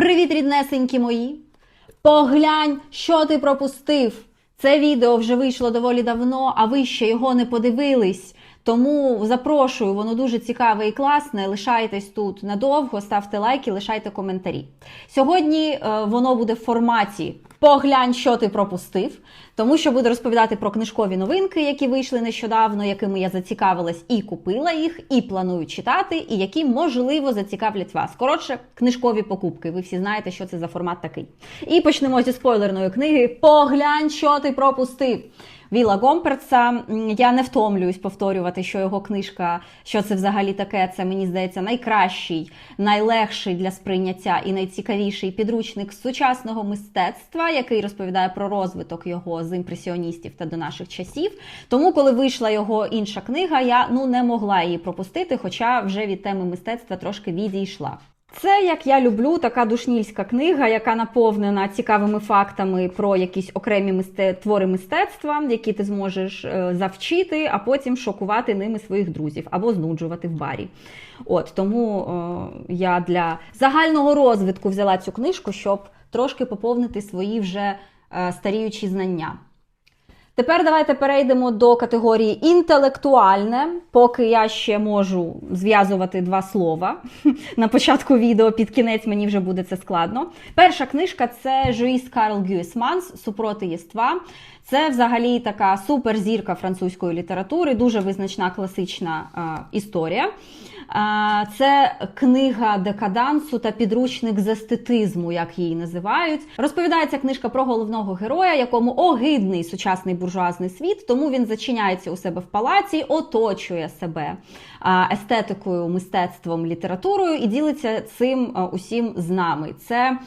Привіт, ріднесенькі мої! Поглянь, що ти пропустив! Це відео вже вийшло доволі давно, а ви ще його не подивились. Тому запрошую, воно дуже цікаве і класне. Лишайтесь тут надовго, ставте лайки, лишайте коментарі. Сьогодні е, воно буде в форматі Поглянь, що ти пропустив, тому що буду розповідати про книжкові новинки, які вийшли нещодавно, якими я зацікавилась і купила їх, і планую читати, і які можливо зацікавлять вас. Коротше, книжкові покупки. Ви всі знаєте, що це за формат такий. І почнемо зі спойлерної книги. Поглянь, що ти пропустив. Віла Гомперца. Я не втомлююсь повторювати, що його книжка, що це взагалі таке. Це мені здається найкращий, найлегший для сприйняття і найцікавіший підручник сучасного мистецтва, який розповідає про розвиток його з імпресіоністів та до наших часів. Тому, коли вийшла його інша книга, я ну не могла її пропустити, хоча вже від теми мистецтва трошки відійшла. Це, як я люблю, така душнільська книга, яка наповнена цікавими фактами про якісь окремі мисте... твори мистецтва, які ти зможеш е, завчити, а потім шокувати ними своїх друзів або знуджувати в барі. От тому е, я для загального розвитку взяла цю книжку, щоб трошки поповнити свої вже е, старіючі знання. Тепер давайте перейдемо до категорії інтелектуальне, поки я ще можу зв'язувати два слова. На початку відео під кінець мені вже буде це складно. Перша книжка це Жуїс Карл Гюйсманс Супроти єства. Це взагалі така суперзірка французької літератури, дуже визначна класична е, історія. Це книга декадансу та підручник з естетизму, як її називають. Розповідається книжка про головного героя, якому огидний сучасний буржуазний світ, тому він зачиняється у себе в палаці, оточує себе естетикою, мистецтвом, літературою і ділиться цим усім з нами. Це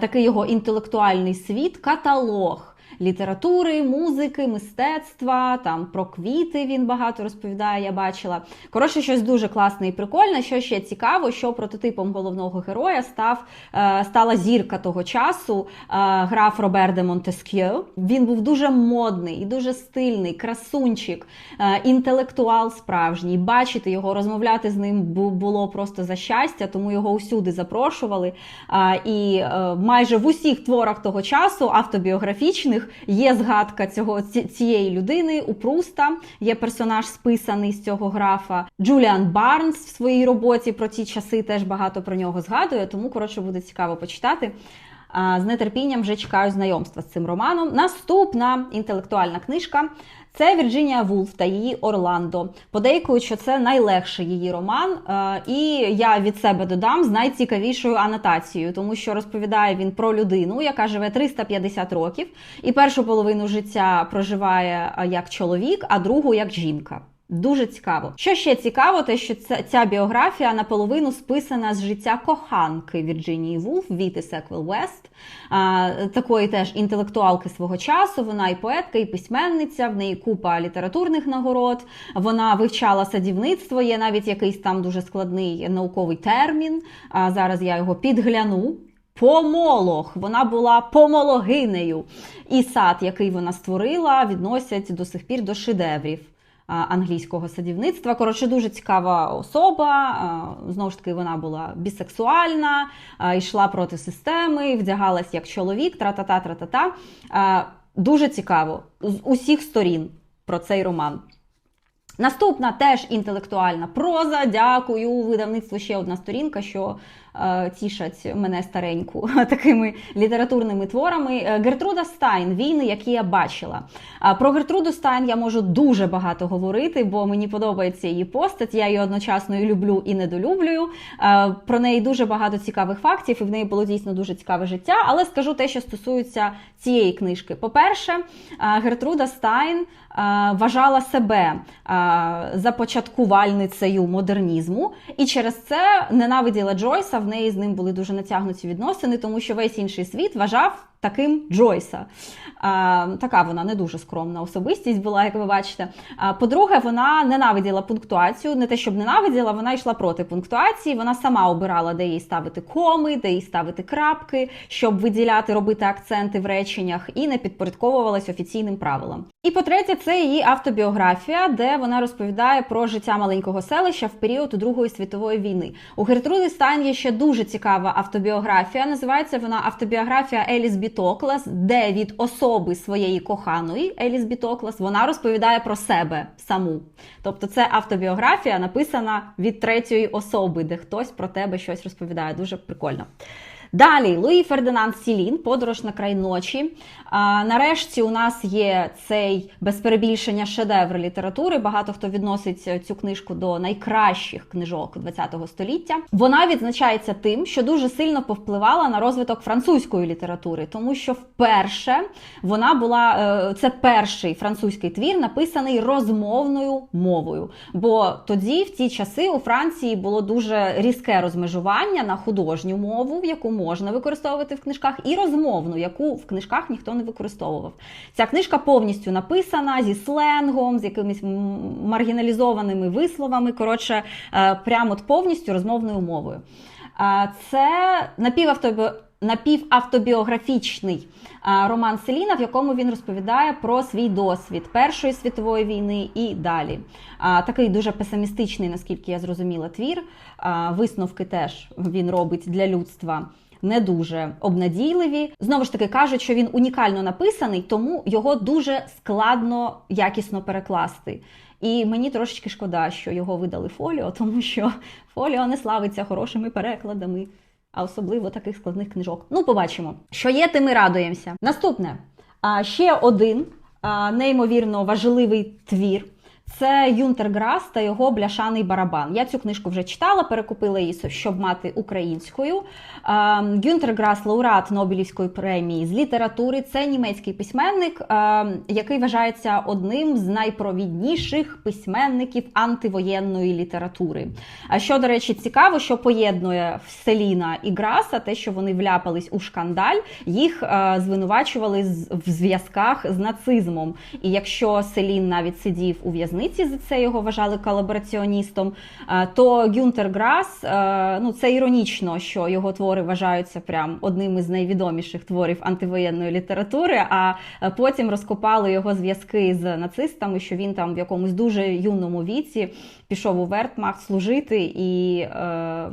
такий його інтелектуальний світ, каталог літератури, музики, мистецтва, там про квіти він багато розповідає, я бачила. Коротше, щось дуже класне і прикольне. Що ще цікаво, що прототипом головного героя став, е, стала зірка того часу, е, граф Робер де Монтеск'є. Він був дуже модний і дуже стильний, красунчик, е, інтелектуал справжній. Бачити його, розмовляти з ним було просто за щастя, тому його усюди запрошували. І майже в усіх творах того часу, автобіографічних, є згадка цього цієї людини. У Пруста є персонаж списаний з цього графа. Джуліан Барнс в своїй роботі про ті часи теж багато про нього згадує, тому коротше буде цікаво почитати. З нетерпінням вже чекаю знайомства з цим романом. Наступна інтелектуальна книжка це Вірджинія Вулф та її Орландо. Подейкують, що це найлегший її роман, е, і я від себе додам з найцікавішою анотацією, тому що розповідає він про людину, яка живе 350 років, і першу половину життя проживає е, як чоловік, а другу як жінка. Дуже цікаво. Що ще цікаво, те, що ця, ця біографія наполовину списана з життя коханки Вірджинії Вулф, Віти Секвел Вест, а, такої теж інтелектуалки свого часу. Вона і поетка, і письменниця, в неї купа літературних нагород. Вона вивчала садівництво, є навіть якийсь там дуже складний науковий термін. А зараз я його підгляну. Помолох, вона була помологинею. І сад, який вона створила, відносять до сих пір до шедеврів англійського садівництва. Коротше, дуже цікава особа. Знову ж таки, вона була бісексуальна, йшла проти системи, вдягалась як чоловік, тра-та-та, тра-та-та. Дуже цікаво з усіх сторін про цей роман. Наступна теж інтелектуальна проза. Дякую. Видавництво ще одна сторінка, що е, тішать мене стареньку такими літературними творами. Е, Гертруда Стайн Війни, які я бачила. Про Гертруду Стайн я можу дуже багато говорити, бо мені подобається її постать. Я її одночасно і люблю і недолюблюю. Е, Про неї дуже багато цікавих фактів, і в неї було дійсно дуже цікаве життя. Але скажу те, що стосується цієї книжки. По-перше, е, Гертруда Стайн вважала себе е, започаткувальницею модернізму, і через це ненавиділа Джойса. В неї з ним були дуже натягнуті відносини, тому що весь інший світ вважав таким Джойса. А, така вона не дуже скромна особистість була, як ви бачите. А, по-друге, вона ненавиділа пунктуацію. Не те, щоб ненавиділа, вона йшла проти пунктуації. Вона сама обирала, де їй ставити коми, де їй ставити крапки, щоб виділяти, робити акценти в реченнях, і не підпорядковувалась офіційним правилам. І по-третє, це її автобіографія, де вона розповідає про життя маленького селища в період Другої світової війни. У Гертруди Стайн є ще дуже цікава автобіографія. Називається вона автобіографія Еліс Бітоклас, де від особи своєї коханої Еліс Бітоклас вона розповідає про себе саму. Тобто, це автобіографія написана від третьої особи, де хтось про тебе щось розповідає. Дуже прикольно. Далі Луї Фердинанд Сілін, подорож на край ночі. А, нарешті у нас є цей без перебільшення шедевр літератури. Багато хто відносить цю книжку до найкращих книжок ХХ століття. Вона відзначається тим, що дуже сильно повпливала на розвиток французької літератури, тому що вперше вона була е, це перший французький твір, написаний розмовною мовою. Бо тоді, в ті часи, у Франції було дуже різке розмежування на художню мову, в яку можна використовувати в книжках, і розмовну, яку в книжках ніхто не використовував. Ця книжка повністю написана зі сленгом, з якимись маргіналізованими висловами. Коротше, е, прямо повністю розмовною мовою. Це напівавтобі... напівавтобіографічний роман Селіна, в якому він розповідає про свій досвід Першої світової війни і далі. Такий дуже песимістичний, наскільки я зрозуміла, твір. Висновки теж він робить для людства не дуже обнадійливі. Знову ж таки кажуть, що він унікально написаний, тому його дуже складно якісно перекласти. І мені трошечки шкода, що його видали фоліо, тому що фоліо не славиться хорошими перекладами, а особливо таких складних книжок. Ну, побачимо. Що є, тим і радуємося. Наступне ще один неймовірно важливий твір. Це Юнтер Грас та його бляшаний барабан. Я цю книжку вже читала, перекупила її, щоб мати українською. Гюнтер Грас, лауреат Нобелівської премії з літератури. Це німецький письменник, який вважається одним з найпровідніших письменників антивоєнної літератури. А що, до речі, цікаво, що поєднує Селіна і Граса, те, що вони вляпались у шкандаль, їх звинувачували в зв'язках з нацизмом. І якщо Селін навіть сидів у в'язниці, за це його вважали колабораціоністом, то Гюнтер Грас, ну це іронічно, що його твори вважаються прям одним із найвідоміших творів антивоєнної літератури, а потім розкопали його зв'язки з нацистами, що він там в якомусь дуже юному віці пішов у Вертмахт служити і е,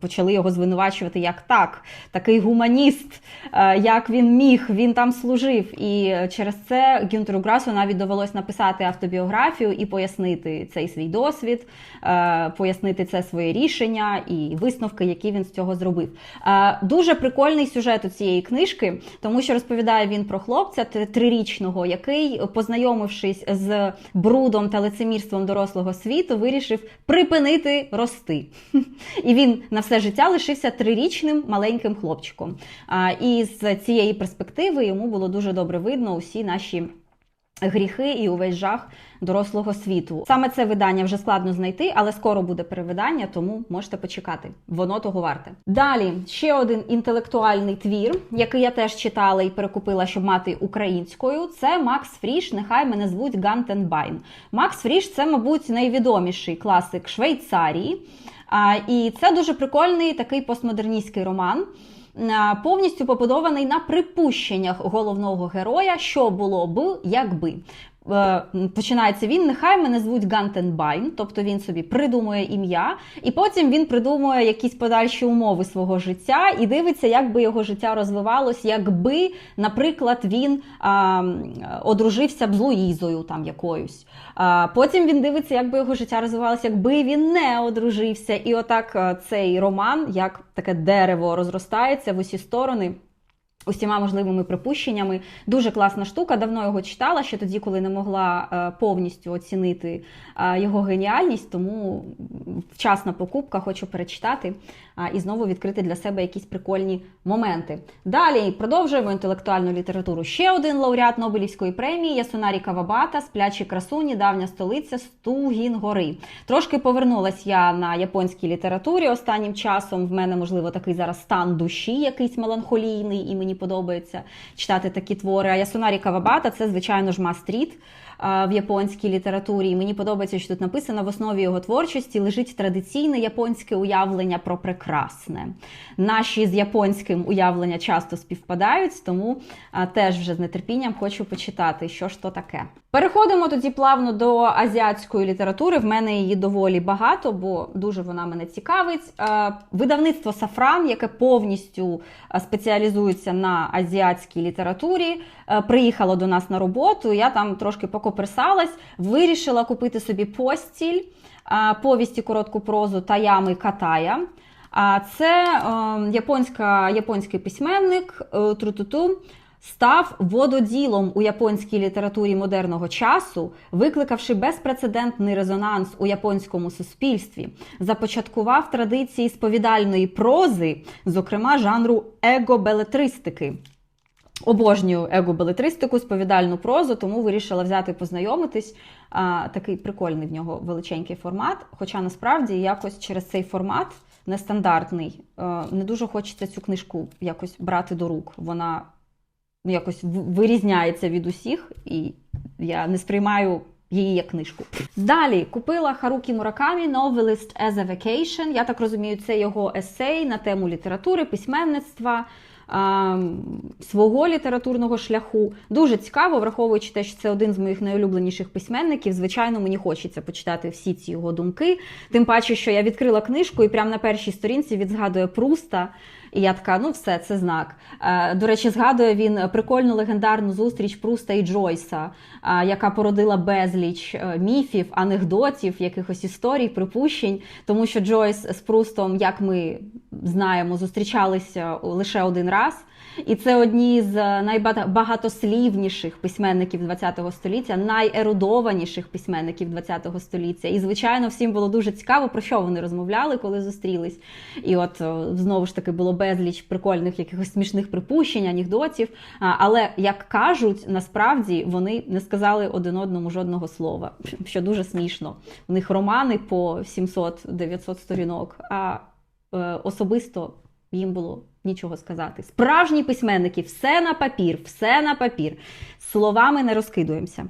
почали його звинувачувати як так, такий гуманіст, е, як він міг, він там служив. І через це Гюнтеру Грасу навіть довелось написати автобіографію і пояснити цей свій досвід, е, пояснити це своє рішення і висновки, які він з цього зробив. Е, дуже прикольний сюжет у цієї книжки, тому що розповідає він про хлопця трирічного, який, познайомившись з брудом та лицемірством дорослого світу, вирішив припинити рости. І він на все життя лишився трирічним маленьким хлопчиком. І з цієї перспективи йому було дуже добре видно усі наші. Гріхи і увесь жах дорослого світу. Саме це видання вже складно знайти, але скоро буде перевидання, тому можете почекати. Воно того варте. Далі ще один інтелектуальний твір, який я теж читала і перекупила, щоб мати українською. Це Макс Фріш. Нехай мене звуть Гантенбайн. Макс Фріш це, мабуть, найвідоміший класик Швейцарії. І це дуже прикольний такий постмодерністський роман повністю побудований на припущеннях головного героя, що було б, якби. Е, починається він, нехай мене звуть Гантенбайн, тобто він собі придумує ім'я, і потім він придумує якісь подальші умови свого життя і дивиться, як би його життя розвивалось, якби, наприклад, він а, одружився б з Луїзою там якоюсь. А, Потім він дивиться, як би його життя розвивалося, якби він не одружився. І отак е, цей роман, як таке дерево, розростається в усі сторони. Усіма можливими припущеннями. Дуже класна штука. Давно його читала ще тоді, коли не могла е, повністю оцінити е, його геніальність, тому вчасна покупка, хочу перечитати. А, і знову відкрити для себе якісь прикольні моменти. Далі продовжуємо інтелектуальну літературу. Ще один лауреат Нобелівської премії Ясунарі Кавабата, сплячі красуні, давня столиця Стугін-гори. Трошки повернулась я на японській літературі останнім часом. В мене, можливо, такий зараз стан душі, якийсь меланхолійний, і мені подобається читати такі твори. А Ясунарі Кавабата це, звичайно ж, Мастріт в японській літературі. І мені подобається, що тут написано в основі його творчості лежить традиційне японське уявлення про прекрасне. Наші з японським уявлення часто співпадають, тому теж вже з нетерпінням хочу почитати, що ж то таке. Переходимо тоді плавно до азіатської літератури. В мене її доволі багато, бо дуже вона мене цікавить. Видавництво Сафран, яке повністю спеціалізується на азіатській літературі, приїхало до нас на роботу. Я там трошки покоперсалась, вирішила купити собі постіль, повісті коротку прозу Таями Катая. Це е, японська, японський письменник е, Трутуту став вододілом у японській літературі модерного часу, викликавши безпрецедентний резонанс у японському суспільстві, започаткував традиції сповідальної прози, зокрема жанру его-белетристики. Обожнюю его-белетристику, сповідальну прозу, тому вирішила взяти познайомитись. А, такий прикольний в нього величенький формат. Хоча насправді якось через цей формат нестандартний, е, не дуже хочеться цю книжку якось брати до рук. Вона ну, якось вирізняється від усіх, і я не сприймаю її як книжку. Далі купила Харукі Муракамі Novelist as a Vacation. Я так розумію, це його есей на тему літератури, письменництва. Свого літературного шляху дуже цікаво, враховуючи те, що це один з моїх найулюбленіших письменників. Звичайно, мені хочеться почитати всі ці його думки. Тим паче, що я відкрила книжку і прямо на першій сторінці відзгадує Пруста. І я така, ну все, це знак. Е, До речі, згадує він прикольну легендарну зустріч Пруста і Джойса, е, яка породила безліч е, міфів, анекдотів, якихось історій, припущень, тому що Джойс з Прустом, як ми знаємо, зустрічалися лише один раз. І це одні з найбагатослівніших письменників ХХ століття, найерудованіших письменників ХХ століття. І, звичайно, всім було дуже цікаво, про що вони розмовляли, коли зустрілись. І от знову ж таки було безліч прикольних якихось смішних припущень, анекдотів. Але як кажуть, насправді вони не сказали один одному жодного слова, що дуже смішно. У них романи по 700-900 сторінок. А е, особисто їм було нічого сказати. Справжні письменники, все на папір, все на папір. Словами не розкидуємося.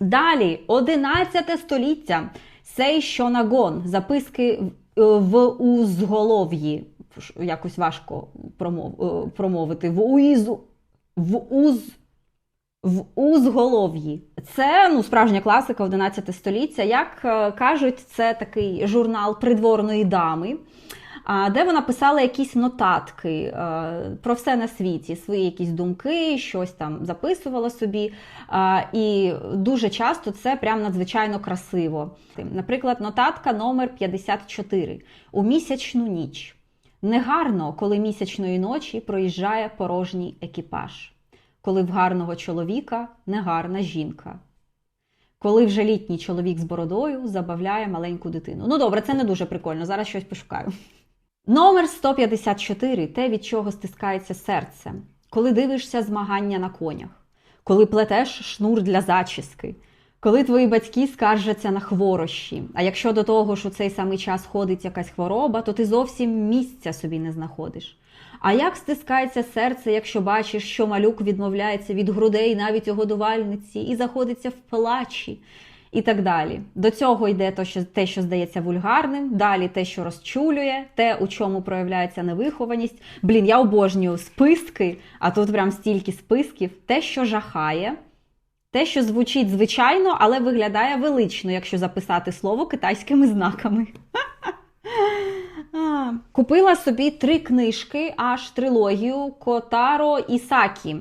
Далі, 11 століття. Сей Шонагон. Записки в- е, в узголов'ї. Якось важко промов, е, промовити. В уізу. В уз. В узголов'ї. Це ну, справжня класика 11 століття. Як е, кажуть, це такий журнал придворної дами, де вона писала якісь нотатки е, про все на світі, свої якісь думки, щось там записувала собі. І дуже часто це прям надзвичайно красиво. Наприклад, нотатка номер 54 у місячну ніч. Негарно, коли місячної ночі проїжджає порожній екіпаж, коли в гарного чоловіка негарна жінка. Коли вже літній чоловік з бородою забавляє маленьку дитину. Ну добре, це не дуже прикольно. Зараз щось пошукаю. Номер 154 те, від чого стискається серце. Коли дивишся змагання на конях, коли плетеш шнур для зачіски, коли твої батьки скаржаться на хворощі. А якщо до того ж у цей самий час ходить якась хвороба, то ти зовсім місця собі не знаходиш. А як стискається серце, якщо бачиш, що малюк відмовляється від грудей навіть у годувальниці і заходиться в плачі, і так далі. До цього йде те, що, те, що здається вульгарним, далі те, що розчулює, те, у чому проявляється невихованість. Блін, я обожнюю списки, а тут прям стільки списків, те, що жахає. Те, що звучить звичайно, але виглядає велично, якщо записати слово китайськими знаками. Купила собі три книжки, аж трилогію Котаро і Сакі.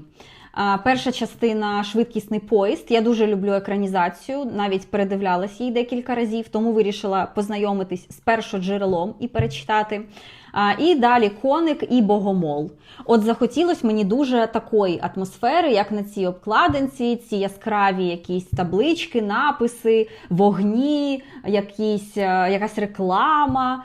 Перша частина Швидкісний поїзд. Я дуже люблю екранізацію, навіть передивлялась її декілька разів, тому вирішила познайомитись з першоджерелом і перечитати. А, І далі коник і богомол. От захотілось мені дуже такої атмосфери, як на цій обкладинці, ці яскраві якісь таблички, написи, вогні, якісь, е, якась реклама.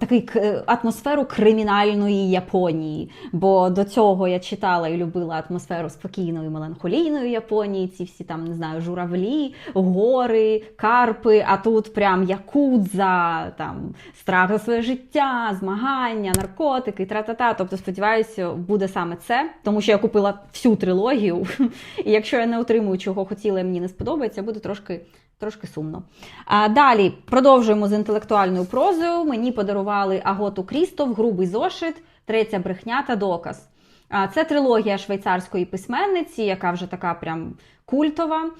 Такий к- атмосферу кримінальної Японії. Бо до цього я читала і любила атмосферу спокійної меланхолійної Японії. Ці всі там не знаю, журавлі, гори, карпи. А тут прям якудза, там страх за своє життя, змагання, наркотики, тра-та-та. Тобто, сподіваюся, буде саме це, тому що я купила всю трилогію. І якщо я не отримую, чого хотіла, мені не сподобається, буде трошки. Трошки сумно. А далі продовжуємо з інтелектуальною прозою. Мені подарували Аготу Крістов, грубий зошит, третя брехня та доказ. А, Це трилогія швейцарської письменниці, яка вже така прям культова,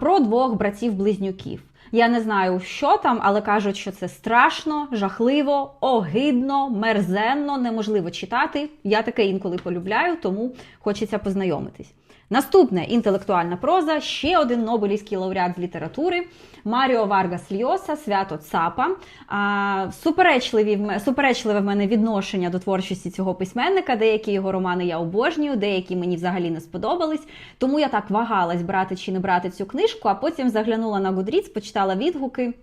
про двох братів-близнюків. Я не знаю, що там, але кажуть, що це страшно, жахливо, огидно, мерзенно, неможливо читати. Я таке інколи полюбляю, тому хочеться познайомитись. Наступне інтелектуальна проза, ще один Нобелівський лауреат з літератури Маріо Варгас Льоса, свято Цапа. А, суперечливі суперечливе в мене відношення до творчості цього письменника. Деякі його романи я обожнюю, деякі мені взагалі не сподобались. Тому я так вагалась брати чи не брати цю книжку, а потім заглянула на Goodreads, почитала відгуки.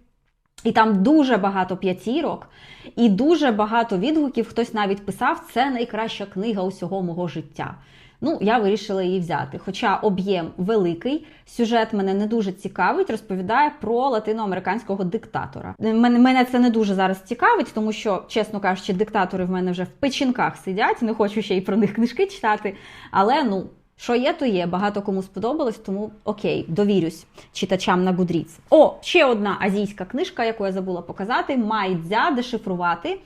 І там дуже багато п'ятірок, і дуже багато відгуків. Хтось навіть писав, це найкраща книга усього мого життя. Ну, я вирішила її взяти. Хоча об'єм великий, сюжет мене не дуже цікавить, розповідає про латиноамериканського диктатора. Мене це не дуже зараз цікавить, тому що, чесно кажучи, диктатори в мене вже в печінках сидять. Не хочу ще й про них книжки читати. Але ну. Що є, то є. Багато кому сподобалось, тому окей, довірюсь читачам на Гудріц. О, ще одна азійська книжка, яку я забула показати: Майдзя дешифрувати.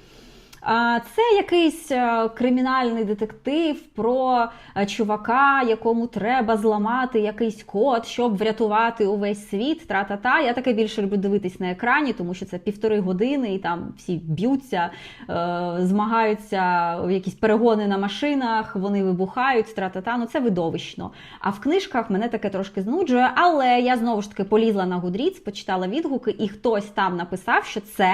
Це якийсь е, кримінальний детектив про е, чувака, якому треба зламати якийсь код, щоб врятувати увесь світ. Тра-та-та. Я таке більше люблю дивитись на екрані, тому що це півтори години, і там всі б'ються, е, змагаються якісь перегони на машинах, вони вибухають, тра-та-та. Ну це видовищно. А в книжках мене таке трошки знуджує. Але я знову ж таки полізла на Goodreads, почитала відгуки, і хтось там написав, що це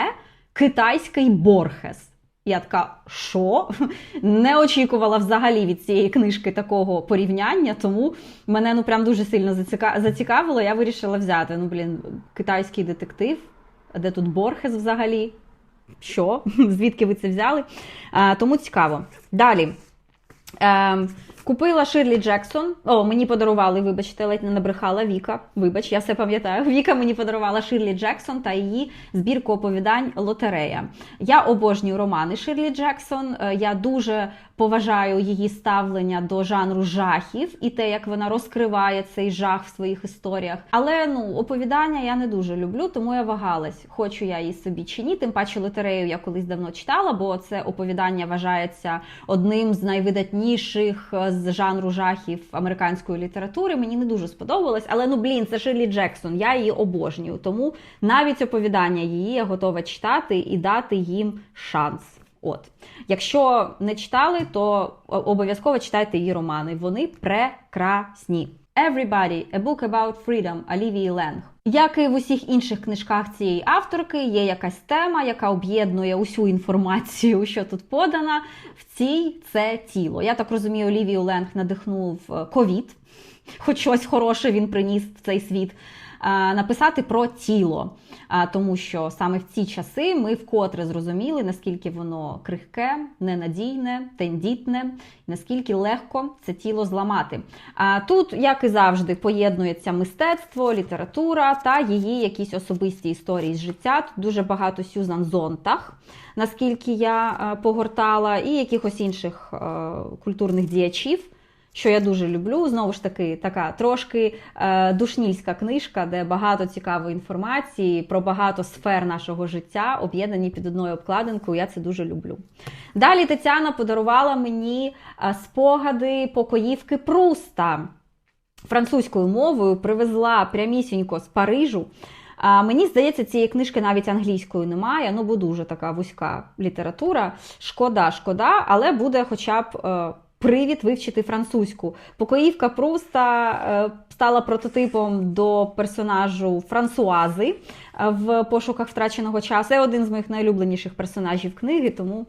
китайський Борхес. Я така, що? Не очікувала взагалі від цієї книжки такого порівняння, тому мене ну прям дуже сильно зацікавило. Я вирішила взяти. Ну, блін, китайський детектив. Де тут Борхес взагалі? Що? Звідки ви це взяли? Тому цікаво. Далі. Купила Ширлі Джексон. О, мені подарували, вибачте, ледь не набрехала Віка. Вибач, я все пам'ятаю. Віка мені подарувала Ширлі Джексон та її збірку оповідань Лотерея. Я обожнюю романи Ширлі Джексон. Е, Я дуже поважаю її ставлення до жанру жахів і те, як вона розкриває цей жах в своїх історіях. Але ну оповідання я не дуже люблю, тому я вагалась, хочу я її собі чи ні. Тим паче лотерею я колись давно читала, бо це оповідання вважається одним з найвидатніших е, з жанру жахів американської літератури. Мені не дуже сподобалось, але ну блін, це Ширлі Джексон. Я її обожнюю. Тому навіть оповідання її я готова читати і дати їм шанс. От, якщо не читали, то обов'язково читайте її романи. Вони прекрасні. Everybody, a book about freedom, Олівії Ленг. Як і в усіх інших книжках цієї авторки, є якась тема, яка об'єднує усю інформацію, що тут подана. В цій це тіло. Я так розумію, Олівію Ленг надихнув е, ковід, хоч щось хороше він приніс в цей світ. А, Написати про тіло, тому що саме в ці часи ми вкотре зрозуміли, наскільки воно крихке, ненадійне, тендітне, наскільки легко це тіло зламати. А тут, як і завжди, поєднується мистецтво, література та її якісь особисті історії з життя. Тут дуже багато Сюзан Зонтах, наскільки я е, погортала, і якихось інших е, культурних діячів. Що я дуже люблю, знову ж таки, така трошки е, душнільська книжка, де багато цікавої інформації про багато сфер нашого життя об'єднані під одною обкладинкою. Я це дуже люблю. Далі Тетяна подарувала мені е, спогади покоївки Пруста французькою мовою, привезла прямісінько з Парижу. А мені здається, цієї книжки навіть англійською немає. Ну, бо дуже така вузька література. Шкода, шкода, але буде хоча б е, привід вивчити французьку. Покоївка Пруста е, стала прототипом до персонажу Франсуази е, в пошуках втраченого часу. Це один з моїх найулюбленіших персонажів книги, тому,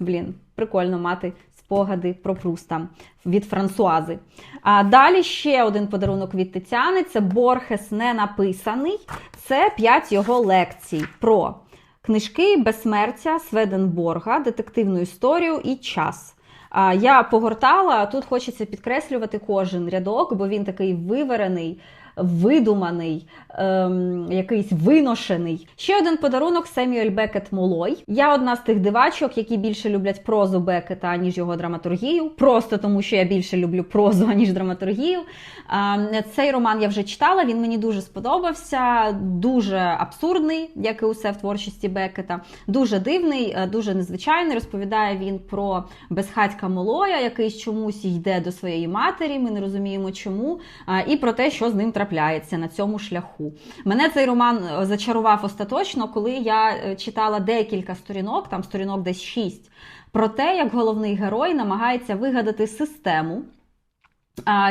блін, прикольно мати спогади про Пруста від Франсуази. А далі ще один подарунок від Тетяни: це Борхес не написаний. Це п'ять його лекцій про книжки Безсмертя Сведенборга, детективну історію і час. А, Я погортала, тут хочеться підкреслювати кожен рядок, бо він такий виверений, видуманий, ем, якийсь виношений. Ще один подарунок Семюель Бекет Молой. Я одна з тих дивачок, які більше люблять прозу Бекета, ніж його драматургію. Просто тому, що я більше люблю прозу, аніж драматургію. А, Цей роман я вже читала, він мені дуже сподобався, дуже абсурдний, як і усе в творчості Бекета. Дуже дивний, е, дуже незвичайний. Розповідає він про безхатька Молоя, який чомусь йде до своєї матері. Ми не розуміємо чому, і про те, що з ним трапляється на цьому шляху. Мене цей роман е, зачарував остаточно, коли я е, читала декілька сторінок, там сторінок десь шість, про те, як головний герой намагається вигадати систему.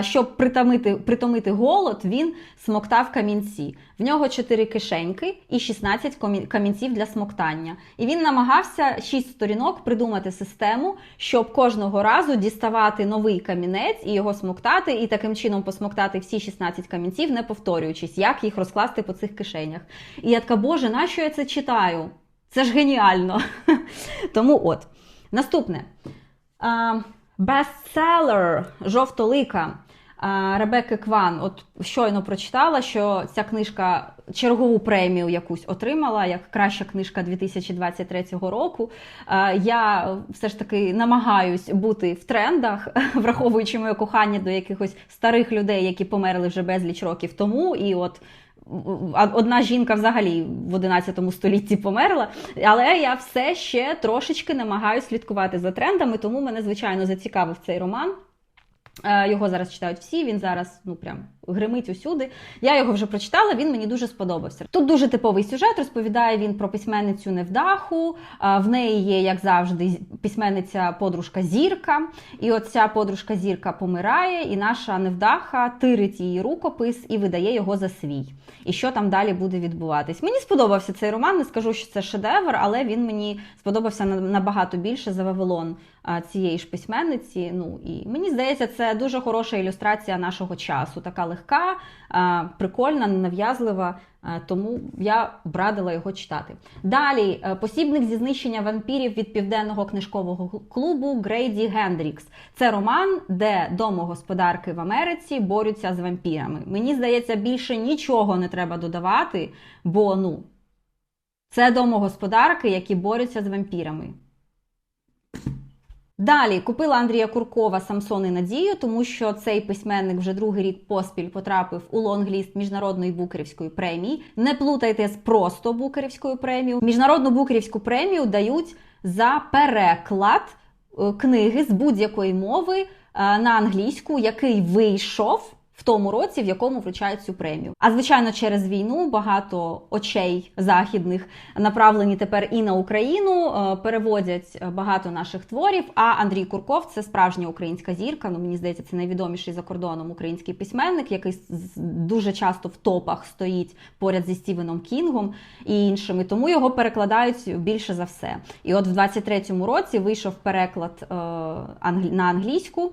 Щоб притомити, притомити голод, він смоктав камінці. В нього 4 кишеньки і 16 камінців для смоктання. І він намагався 6 сторінок придумати систему, щоб кожного разу діставати новий камінець і його смоктати, і таким чином посмоктати всі 16 камінців, не повторюючись, як їх розкласти по цих кишенях. І я така, боже, нащо я це читаю? Це ж геніально. Тому от. Наступне. Бестселер жовтолика а, Ребекки Кван. От щойно прочитала, що ця книжка чергову премію якусь отримала, як краща книжка 2023 року. Я все ж таки намагаюсь бути в трендах, враховуючи моє кохання до якихось старих людей, які померли вже безліч років тому. І от Одна жінка взагалі в 11 столітті померла, але я все ще трошечки намагаюся слідкувати за трендами, тому мене звичайно зацікавив цей роман. Е, Його зараз читають всі. Він зараз ну прям гримить усюди. Я його вже прочитала. Він мені дуже сподобався. Тут дуже типовий сюжет. Розповідає він про письменницю Невдаху. Е, В неї є, як завжди, письменниця подружка Зірка. І от ця подружка Зірка помирає, і наша Невдаха тирить її рукопис і видає його за свій. І що там далі буде відбуватись? Мені сподобався цей роман. Не скажу, що це шедевр, але він мені сподобався набагато більше за Вавилон цієї ж письменниці. Ну і мені здається, це дуже хороша ілюстрація нашого часу. Така легка, прикольна, ненав'язлива. Тому я б його читати. Далі е, посібник зі знищення вампірів від південного книжкового клубу Грейді Гендрікс. Це роман, де домогосподарки в Америці борються з вампірами. Мені здається, більше нічого не треба додавати, бо ну це домогосподарки, які борються з вампірами. Далі купила Андрія Куркова Самсон і Надію, тому що цей письменник вже другий рік поспіль потрапив у лонгліст міжнародної букерівської премії. Не плутайте з просто букерівською премією. Міжнародну букерівську премію дають за переклад е, книги з будь-якої мови е, на англійську, який вийшов. В тому році, в якому вручають цю премію. А звичайно, через війну багато очей західних направлені тепер і на Україну, е, переводять багато наших творів. А Андрій Курков це справжня українська зірка. Ну мені здається, це найвідоміший за кордоном український письменник, який дуже часто в топах стоїть поряд зі Стівеном Кінгом і іншими. Тому його перекладають більше за все. І от в 23-му році вийшов переклад е, на англійську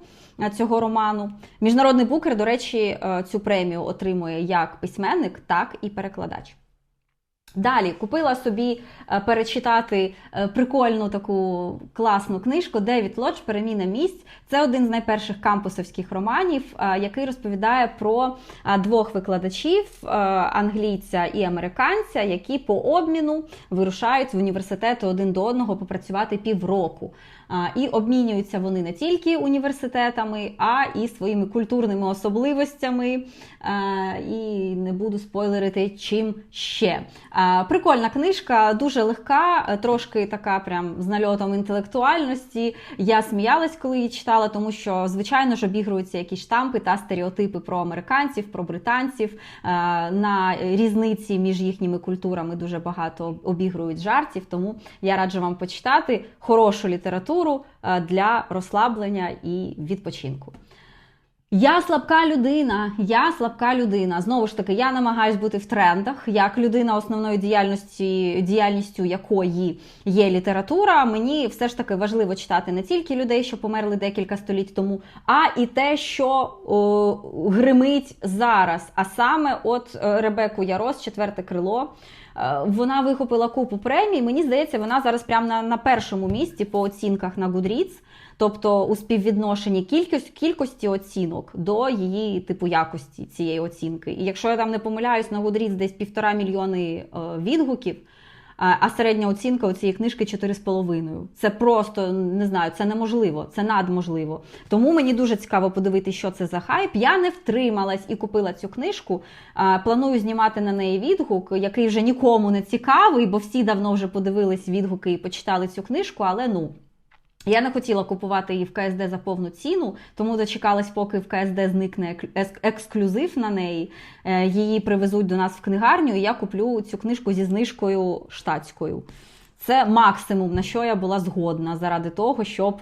цього роману. Міжнародний букер, до речі, цю премію отримує як письменник, так і перекладач. Далі купила собі перечитати прикольну таку класну книжку Девід Лодж Переміна місць. Це один з найперших кампусовських романів, який розповідає про двох викладачів англійця і американця, які по обміну вирушають в університети один до одного попрацювати півроку. І обмінюються вони не тільки університетами, а і своїми культурними особливостями. І не буду спойлерити чим ще. Прикольна книжка, дуже легка, трошки така прям з нальотом інтелектуальності. Я сміялась, коли її читала, тому що, звичайно ж, обігруються якісь штампи та стереотипи про американців, про британців. На різниці між їхніми культурами дуже багато обігрують жартів, тому я раджу вам почитати хорошу літературу для розслаблення і відпочинку. Я слабка людина, я слабка людина. Знову ж таки, я намагаюсь бути в трендах, як людина, основною діяльності, діяльністю якої є література. Мені все ж таки важливо читати не тільки людей, що померли декілька століть тому, а і те, що о, гримить зараз. А саме, от е, Ребеку Ярос, четверте крило. Е, Вона вихопила купу премій. Мені здається, вона зараз прямо на, на першому місці по оцінках на Goodreads. Тобто у співвідношенні кількість, кількості оцінок до її типу якості цієї оцінки. І якщо я там не помиляюсь, на Goodreads десь півтора мільйони е, відгуків, а середня оцінка у цієї книжки 4,5. Це просто не знаю, це неможливо, це надможливо. Тому мені дуже цікаво подивитися, що це за хайп. Я не втрималась і купила цю книжку. Планую знімати на неї відгук, який вже нікому не цікавий, бо всі давно вже подивились відгуки і почитали цю книжку, але ну. Я не хотіла купувати її в КСД за повну ціну, тому дочекалась, поки в КСД зникне ексклюзив на неї. Е, Її привезуть до нас в книгарню, і я куплю цю книжку зі знижкою штатською. Це максимум, на що я була згодна заради того, щоб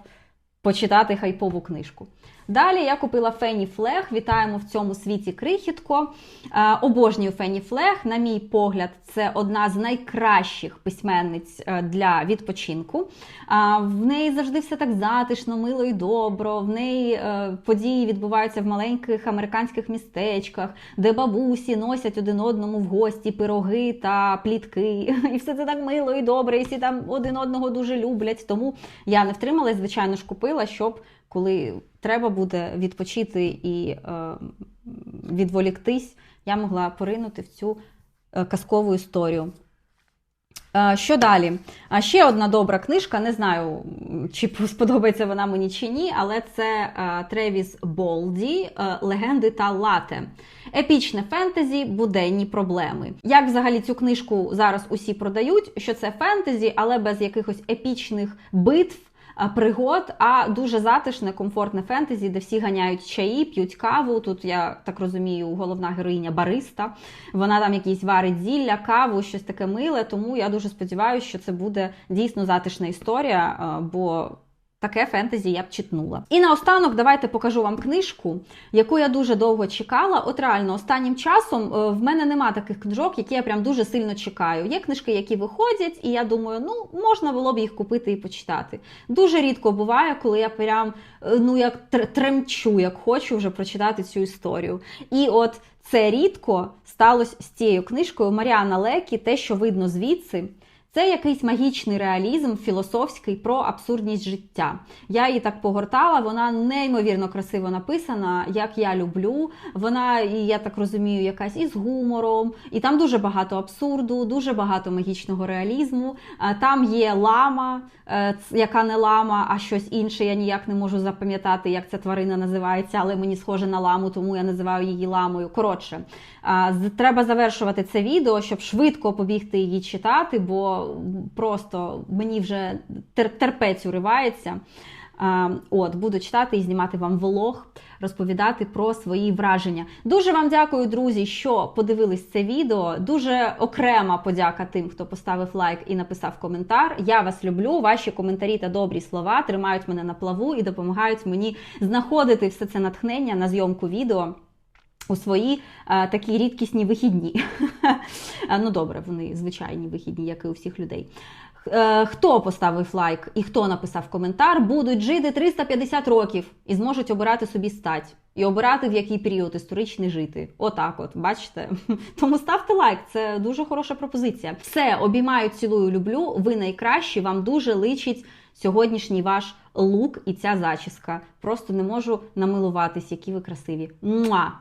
почитати хайпову книжку. Далі я купила Фенні Флег. Вітаємо в цьому світі крихітко. Е, Обожнюю Фенні Флег. На мій погляд, це одна з найкращих письменниць е, для відпочинку. А, В неї завжди все так затишно, мило і добро. В неї е, події відбуваються в маленьких американських містечках, де бабусі носять один одному в гості пироги та плітки. І все це так мило і добре, і всі там один одного дуже люблять. Тому я не втрималась, звичайно ж, купила, щоб коли треба буде відпочити і е, відволіктись, я могла поринути в цю е, казкову історію. Е, Що далі? А ще одна добра книжка. Не знаю, чи сподобається вона мені чи ні, але це Тревіс Болді Легенди та лате. Епічне фентезі, буденні проблеми. Як взагалі цю книжку зараз усі продають? Що це фентезі, але без якихось епічних битв. А, Пригод, а дуже затишне, комфортне фентезі, де всі ганяють чаї, п'ють каву. Тут я так розумію, головна героїня бариста. Вона там якісь варить зілля, каву, щось таке миле. Тому я дуже сподіваюся, що це буде дійсно затишна історія, бо таке фентезі я б читнула. І наостанок давайте покажу вам книжку, яку я дуже довго чекала. От реально, останнім часом е, в мене нема таких книжок, які я прям дуже сильно чекаю. Є книжки, які виходять, і я думаю, ну можна було б їх купити і почитати. Дуже рідко буває, коли я прям е, ну як тр- тремчу, як хочу вже прочитати цю історію. І от це рідко сталося з цією книжкою Маріана Лекі, те, що видно звідси. Це якийсь магічний реалізм, філософський про абсурдність життя. Я її так погортала, вона неймовірно красиво написана, як я люблю. Вона, я так розумію, якась із гумором, і там дуже багато абсурду, дуже багато магічного реалізму. Там є лама, е, яка не лама, а щось інше. Я ніяк не можу запам'ятати, як ця тварина називається, але мені схоже на ламу, тому я називаю її ламою. Коротше, треба завершувати це відео, щоб швидко побігти її читати, бо просто мені вже терпець уривається. От, буду читати і знімати вам влог, розповідати про свої враження. Дуже вам дякую, друзі, що подивились це відео. Дуже окрема подяка тим, хто поставив лайк і написав коментар. Я вас люблю. Ваші коментарі та добрі слова тримають мене на плаву і допомагають мені знаходити все це натхнення на зйомку відео. У свої е, такі рідкісні вихідні. Ну добре, вони звичайні вихідні, як і у всіх людей. Е, Хто поставив лайк і хто написав коментар, будуть жити 350 років і зможуть обирати собі стать. І обирати в який період історичний жити. Отак, от, бачите? Тому ставте лайк, це дуже хороша пропозиція. Все, обіймаю, цілую, люблю. Ви найкращі, вам дуже личить сьогоднішній ваш лук і ця зачіска. Просто не можу намилуватись, які ви красиві. Муа!